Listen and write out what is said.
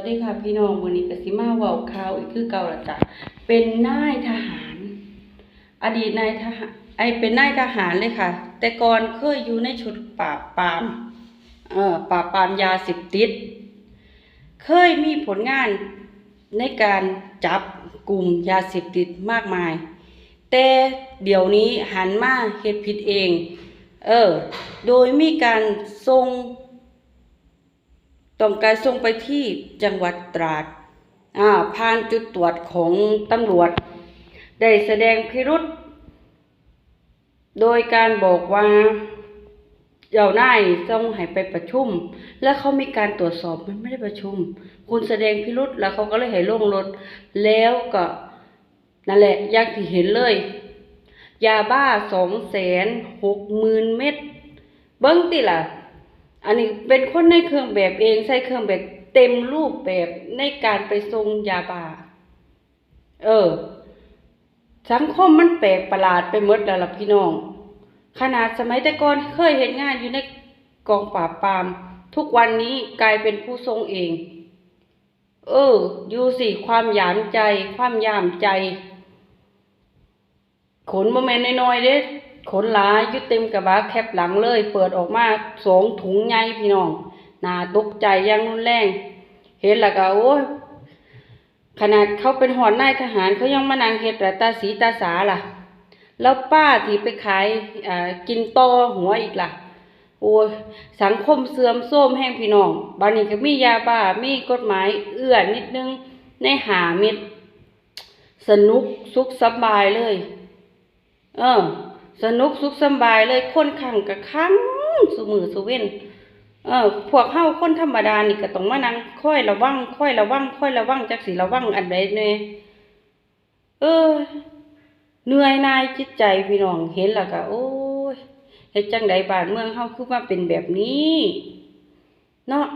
วัสดีค่ะพี่น้องวันนี้กสิมาเว้าข่าวอีกคือเก่าละจ้ะเป็นนายทหาร อดีตนายทหารไอเป็นนายทหารเลยค่ะ แต่ก่อนเคยอยู่ในชุดปราบปรามเอ่อปราบปรามยาเสพติด เคยมีผลงานในการจับกลุ่มยาเสพติดมากมาย แต่เดี๋ยวนี้หันมาเฮ็ดผิดเอง เออ โดยมีการส่ง ต้องการส่งไปที่จังหวัดตราดอ่าผ่านจุดตรวจของตำรวจ ได้แสดงพิรุษโดยการบอกว่าเจ้านายต้องให้ไปประชุม แล้วเขามีการตรวจสอบมันไม่ได้ประชุม คุณแสดงพิรุษแล้วเขาก็เลยให้ลงรถ แล้วก็นั่นแหละอย่างที่เห็นเลย ยาบ้าสองแสนหกหมื่นเม็ดเบิ้งติล่ะ อันนี้เป็นคนในเครื่องแบบเองใช้เครื่องแบบเต็มรูปแบบในการไปทรงยาบา เออ สังคมมันแปลกประหลาดไปหมดแล้วล่ะพี่น้อง ขนาดสมัยแต่ก่อนเคยเห็นงานอยู่ในกองปราบปราม ทุกวันนี้กลายเป็นผู้ทรงเอง เออ อยู่สิความหยามใจ ความยามใจ ขนโมเมนต์น้อยๆเด้ ขนหลายยู่เต็มกระบะแคบหลังเลย เปิดออกมาสองถุงใหญ่พี่น้องน่าตกใจอยังรุนแรง เห็นแล้วก็โอ้ยขนาดเขาเป็นหอนนายทหารเขายังมานั่งเฮ็ดแต่ตาสีตาสาล่ะ แล้วป้าที่ไปขายอ่ากินต่อหัวอีกล่ะ โอ้ยสังคมเสื่อมโทรมแห่งพี่น้องบานนี้ก็มียาบ้ามีกฎหมายเอื้อนิดนึงในหาเม็ดสนุกสุขสบายเลย เออ สนุกสุขสบายเลยคนขังกับขังสุมือสุเว้นเออพวกเฮาคนธรรมดานี่ก็ต้องมานั่งค่อยระวังค่อยระวังค่อยระวังจักสิระวังอันใดแน่เออเหนื่อยนายจิตใจพี่น้องเห็นแล้วก็โอ้ยเฮ็ดจังใดบ้านเมืองเฮาคือมาเป็นแบบนี้ เนาะ